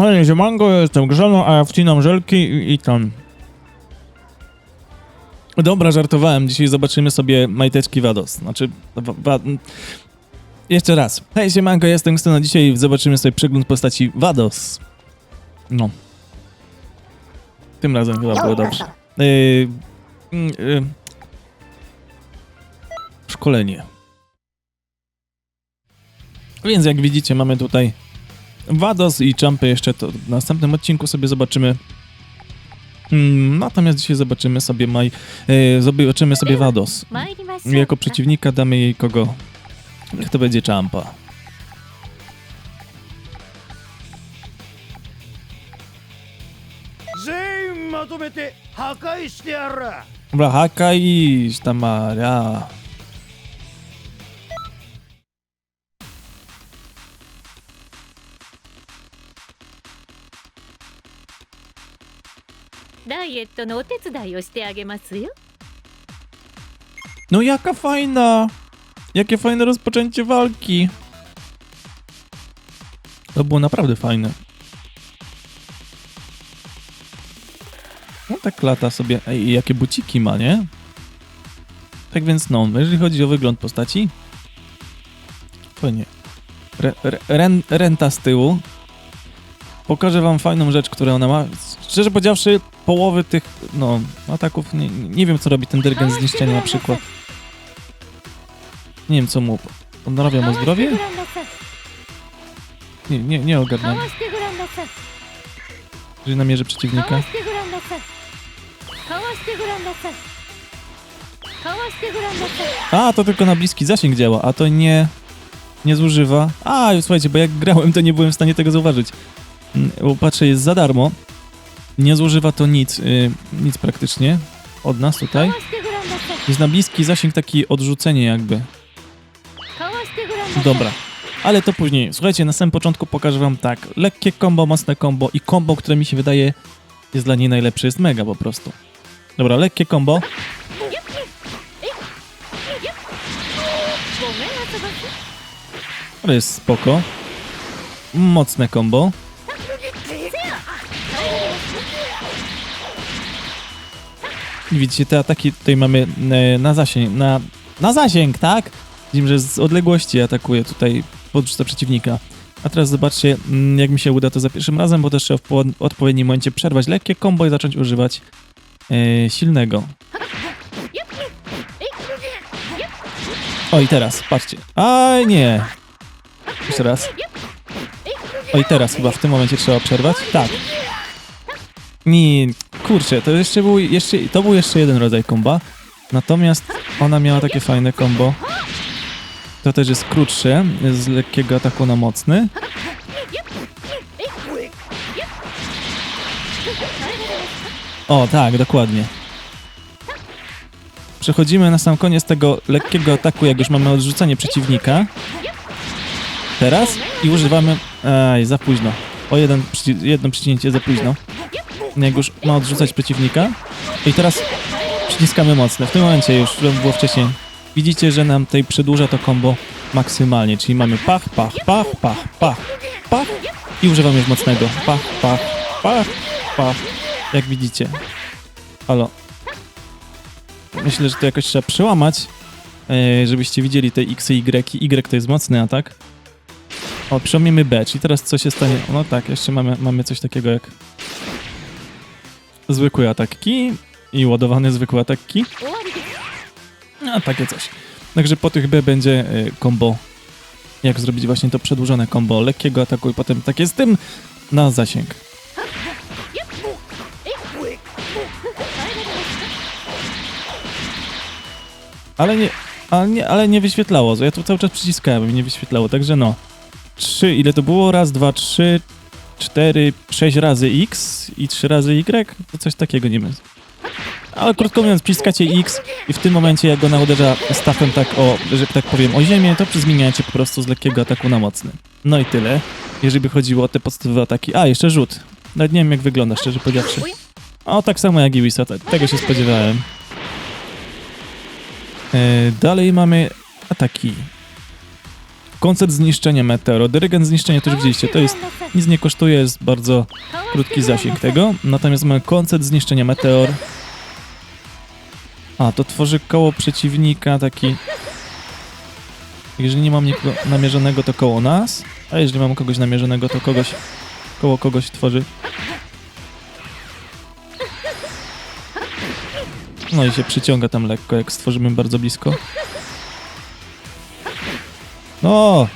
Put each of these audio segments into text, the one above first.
Panie Ziemango, jestem Grzano, a ja wcinam żelki i, i tam. Dobra, żartowałem. Dzisiaj zobaczymy sobie majteczki Wados. Znaczy, wa, jeszcze raz. Hej, Siemanko, jestem Grzano. Dzisiaj zobaczymy sobie przegląd postaci Wados. No. Tym razem chyba było dobrze. Yy, yy. Szkolenie. Więc jak widzicie, mamy tutaj Wados i Champy jeszcze to w następnym odcinku sobie zobaczymy. Mm, natomiast dzisiaj zobaczymy sobie Maj, e, zobaczymy sobie Wados. Jako przeciwnika damy jej kogo? Niech to będzie Champa. Dobra, Hakai, Tamara. イエットのお手伝いをしてあげますよ No jaka fajna! Jakie fajne rozpoczęcie walki! To było naprawdę fajne. No tak lata sobie. Ej, i jakie buciki ma, nie? Tak więc no, jeżeli chodzi o wygląd postaci, fajnie. Re, re, ren, renta z tyłu. pokażę wam fajną rzecz, którą ona ma. Szczerze powiedziawszy, połowy tych, no, ataków, nie, nie wiem co robi ten dyrygent zniszczenia na przykład. Nie wiem co mu, on odnawia mu zdrowie? Nie, nie, nie ogarniam. Jeżeli namierzy przeciwnika. A, to tylko na bliski zasięg działa, a to nie... nie zużywa. A, słuchajcie, bo jak grałem, to nie byłem w stanie tego zauważyć. Mm, bo patrzę, jest za darmo. Nie zużywa to nic, yy, nic praktycznie od nas tutaj. Jest na bliski zasięg taki odrzucenie jakby. Dobra, ale to później. Słuchajcie, na samym początku pokażę wam tak. Lekkie combo, mocne combo i combo, które mi się wydaje jest dla niej najlepsze. Jest mega po prostu. Dobra, lekkie combo. Ale jest spoko. Mocne combo. I Widzicie, te ataki tutaj mamy e, na zasięg, na, na zasięg, tak? Widzimy, że z odległości atakuje tutaj podrzuca przeciwnika. A teraz zobaczcie, mm, jak mi się uda to za pierwszym razem, bo też trzeba w po- odpowiednim momencie przerwać lekkie combo i zacząć używać e, silnego. O i teraz, patrzcie. A nie. Jeszcze raz. O i teraz chyba w tym momencie trzeba przerwać? Tak. Nie, kurczę, to jeszcze był, jeszcze, to był jeszcze jeden rodzaj komba. Natomiast ona miała takie fajne combo. To też jest krótsze, z lekkiego ataku na mocny. O, tak, dokładnie. Przechodzimy na sam koniec tego lekkiego ataku, jak już mamy odrzucenie przeciwnika. Teraz i używamy... Aj, za późno. O jeden, jedno przycięcie za późno. Jak już ma odrzucać przeciwnika. I teraz przyciskamy mocno. W tym momencie już, to było wcześniej. Widzicie, że nam tutaj przedłuża to combo maksymalnie, czyli mamy pach, pach, pach, pach, pach, pach i używamy już mocnego. Pach, pach, pach, pach. Jak widzicie. Halo. Myślę, że to jakoś trzeba przełamać, e, żebyście widzieli te X i Y. Y to jest mocny atak. O, przyjmiemy becz i teraz co się stanie? No tak, jeszcze mamy, mamy coś takiego jak zwykły atak ki i ładowany zwykły atak ki. A takie coś. Także po tych B będzie y, combo, jak zrobić właśnie to przedłużone combo lekkiego ataku i potem takie z tym na zasięg. Ale nie, ale nie, ale nie wyświetlało. Ja tu cały czas przyciskałem, mi nie wyświetlało, także no. Trzy, ile to było? Raz, dwa, trzy, cztery, sześć razy X i trzy razy Y? To coś takiego nie wiem. Ale krótko mówiąc, przyciskacie X i w tym momencie jak ona uderza stafem tak o, że tak powiem, o ziemię, to zmieniacie po prostu z lekkiego ataku na mocny. No i tyle, jeżeli by chodziło o te podstawowe ataki. A, jeszcze rzut. Nawet nie wiem jak wygląda, szczerze powiedziawszy. O, tak samo jak i Wisata, tego się spodziewałem. E, dalej mamy ataki. Koncert zniszczenia meteoro. Dyrygent zniszczenia już widzieliście, to jest nic nie kosztuje, jest bardzo krótki zasięg tego. Natomiast mamy koncert zniszczenia meteor. A, to tworzy koło przeciwnika, taki... Jeżeli nie mam nikogo namierzonego, to koło nas. A jeżeli mam kogoś namierzonego, to kogoś... Koło kogoś tworzy. No i się przyciąga tam lekko, jak stworzymy bardzo blisko. No!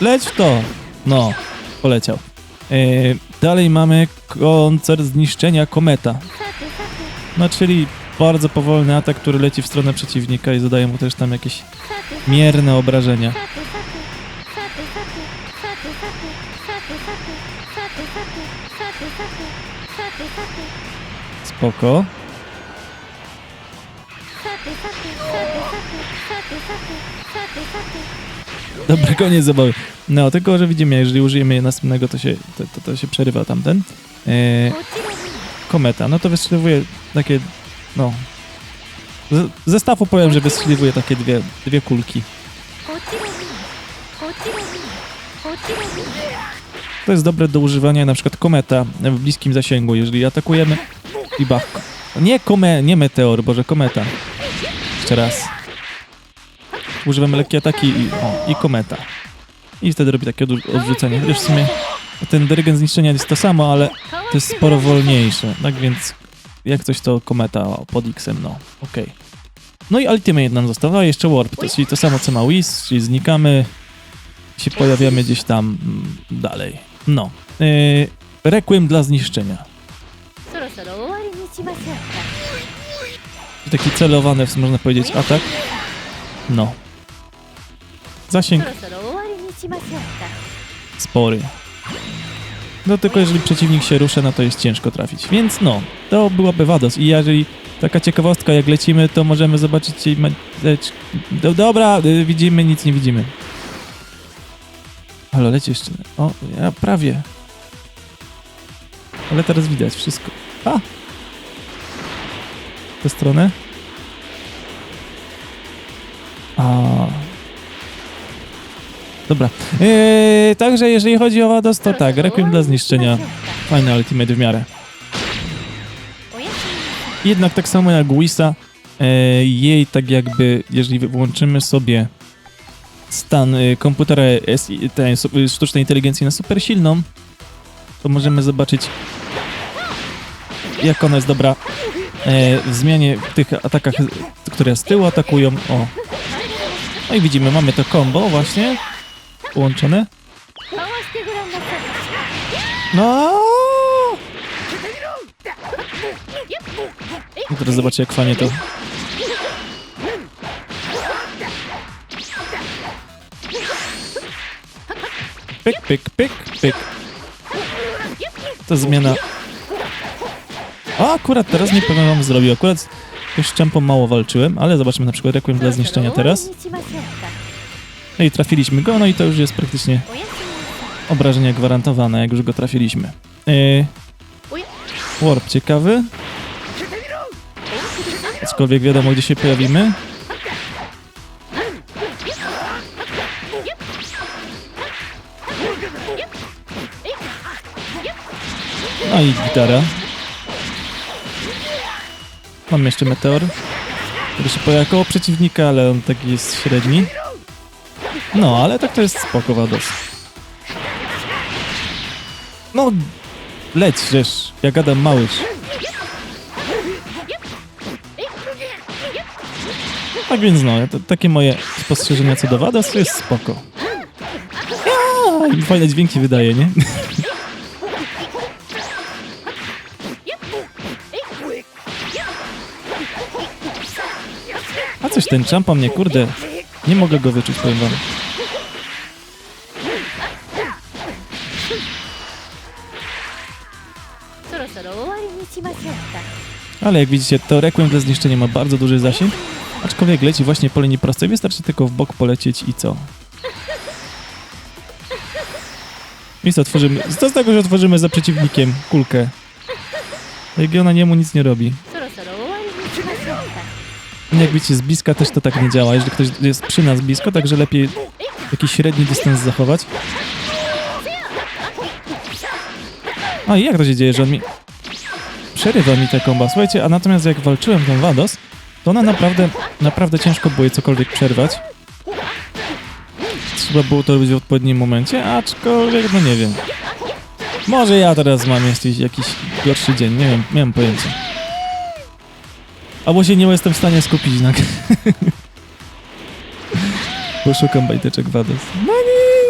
Leć w to! No, poleciał. E, dalej mamy koncert zniszczenia kometa. No, czyli bardzo powolny atak, który leci w stronę przeciwnika i zadaje mu też tam jakieś mierne obrażenia. Spoko. Dobry koniec zabawy. No, tylko że widzimy, jeżeli użyjemy następnego, to się, to, to, to się przerywa tamten. E, kometa, no to wystrzeliwuje takie, no... Z, zestawu powiem, że wystrzeliwuje takie dwie, dwie kulki. To jest dobre do używania na przykład kometa w bliskim zasięgu, jeżeli atakujemy i bach. Nie kome, nie meteor, boże, kometa. Jeszcze raz. Używamy lekkie ataki i, o, i kometa. I wtedy robi takie odrzu- odrzucenie. Chociaż w sumie ten dyrygent zniszczenia jest to samo, ale to jest sporo wolniejsze. Tak więc jak coś to kometa pod X-em, no okej. No i Ultimate nam został, jeszcze Warp, to czyli to samo co ma Whis, czyli znikamy się pojawiamy gdzieś tam mm, dalej. No. Yy, Requiem dla zniszczenia. Taki celowany, można powiedzieć, atak. No. Zasięg spory. No tylko jeżeli przeciwnik się rusza, no to jest ciężko trafić. Więc no, to byłaby Wados. I jeżeli taka ciekawostka, jak lecimy, to możemy zobaczyć... Do, dobra, y, widzimy, nic nie widzimy. Ale leci jeszcze. O, ja prawie. Ale teraz widać wszystko. A! tę stronę. A... Dobra. Yy, także jeżeli chodzi o Wados, to tak, Requiem dla zniszczenia. Fajny ultimate w miarę. Jednak tak samo jak Wisa, yy, jej tak jakby, jeżeli włączymy sobie stan yy, komputera SI, te, sztucznej inteligencji na super silną, to możemy zobaczyć, jak ona jest dobra E, w zmianie w tych atakach, które z tyłu atakują. O. No i widzimy, mamy to combo właśnie połączone. No! I teraz zobaczcie, jak fajnie to Pyk, pyk, pyk, pyk. To zmiana o, akurat teraz nie powiem wam zrobił. Akurat już ciampo mało walczyłem, ale zobaczmy na przykład Requiem dla zniszczenia teraz. No i trafiliśmy go, no i to już jest praktycznie obrażenie gwarantowane, jak już go trafiliśmy. Yy, warp ciekawy. Aczkolwiek wiadomo, gdzie się pojawimy. No i gitara. Mam jeszcze meteor, który się pojawia koło przeciwnika, ale on taki jest średni. No, ale tak to jest spoko, Wados. No, leć, żeż. Ja gadam małyż. Tak więc no, to, takie moje spostrzeżenia co do Wados, jest spoko. I fajne dźwięki wydaje, nie? coś ten czampa mnie, kurde. Nie mogę go wyczuć, powiem wam. Ale jak widzicie, to Requiem dla zniszczenia ma bardzo duży zasięg, aczkolwiek leci właśnie po linii prostej, wystarczy tylko w bok polecieć i co? Nic otworzymy. Co z tego, że otworzymy za przeciwnikiem kulkę? Legiona niemu nic nie robi. No jakby ci z bliska też to tak nie działa, jeżeli ktoś jest przy nas blisko, także lepiej jakiś średni dystans zachować. A i jak to się dzieje, że on mi... Przerywa mi tę komba, słuchajcie, a natomiast jak walczyłem tą Wados, to ona naprawdę, naprawdę ciężko było jej cokolwiek przerwać. Trzeba było to robić w odpowiednim momencie, aczkolwiek, no nie wiem. Może ja teraz mam jakiś, jakiś gorszy dzień, nie wiem, nie mam pojęcia. Albo się nie jestem w stanie skupić tak? na... Bo szukam bajteczek Wades. No i,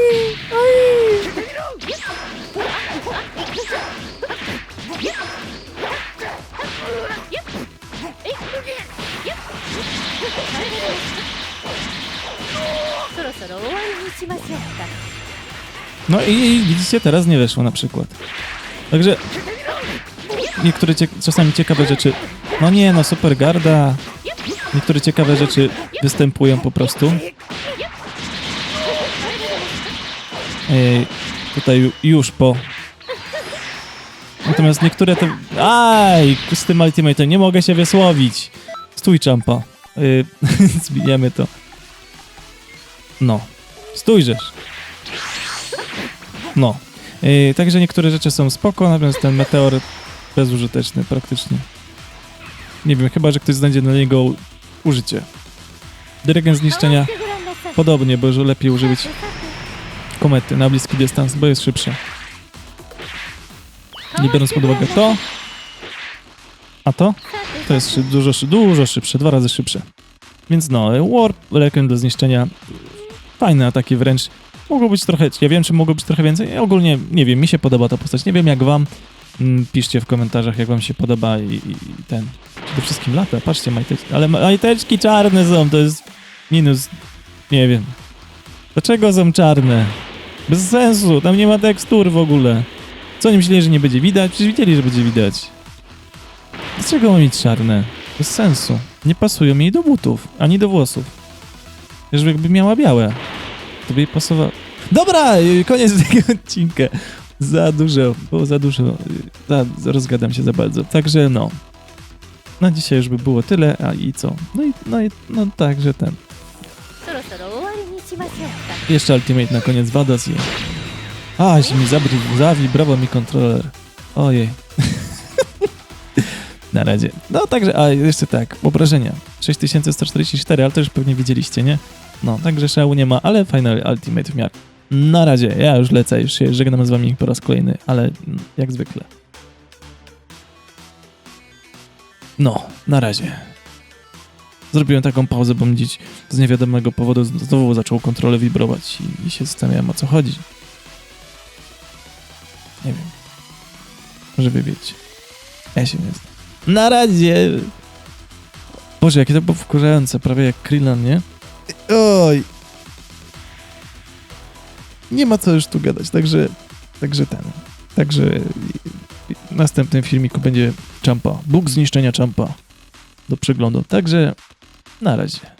no i widzicie, teraz nie weszło na przykład. Także niektóre czasami ciekawe rzeczy no nie, no super garda. Niektóre ciekawe rzeczy występują po prostu. Ej, tutaj ju- już po. Natomiast niektóre te. Aj! Z tym ultimate nie mogę się wysłowić. Stój, czampa. Yy, zbijemy to. No. Stójrzesz. No. Także niektóre rzeczy są spoko, natomiast ten meteor bezużyteczny praktycznie. Nie wiem, chyba, że ktoś znajdzie na niego użycie. Dyrygent zniszczenia podobnie, bo że lepiej użyć komety na bliski dystans, bo jest szybsze. Nie biorąc pod uwagę to, a to, to jest szyb, dużo, dużo szybsze, dwa razy szybsze. Więc no, Warp, Requiem do zniszczenia, fajne ataki wręcz. Mogło być trochę, ja wiem, czy mogło być trochę więcej, ja ogólnie nie wiem, mi się podoba ta postać, nie wiem jak wam, mm, piszcie w komentarzach jak wam się podoba i, i ten, Przede wszystkim lata, patrzcie, majteczki. Ale majteczki czarne są, to jest minus, nie wiem. Dlaczego są czarne? Bez sensu, tam nie ma tekstur w ogóle. Co oni myśleli, że nie będzie widać? Przecież widzieli, że będzie widać. Dlaczego mam mieć czarne? Bez sensu. Nie pasują jej do butów, ani do włosów. Żeby jakby miała białe, to by jej pasowało. Dobra, koniec tego odcinka. Za dużo, było za dużo. za, rozgadam się za bardzo. Także no na dzisiaj już by było tyle, a i co? No i, no i no także ten. Jeszcze Ultimate na koniec wada zje. Aś mi zabri, zawibrował mi kontroler. Ojej. na razie. No także, a jeszcze tak, obrażenia. 6144, ale to już pewnie widzieliście, nie? No, także szału nie ma, ale Final Ultimate w miarę. Na razie, ja już lecę, już się żegnam z wami po raz kolejny, ale jak zwykle. No, na razie. Zrobiłem taką pauzę, bo mi dziś z niewiadomego powodu znowu zaczął kontrolę wibrować i, i się zastanawiałem o co chodzi. Nie wiem. Może wy wiecie. Ja się nie znam. Na razie! Boże, jakie to było wkurzające, prawie jak Krillin, nie? Oj! Nie ma co już tu gadać, także, także ten. Także w następnym filmiku będzie Champa. Bóg zniszczenia Champa do przeglądu. Także na razie.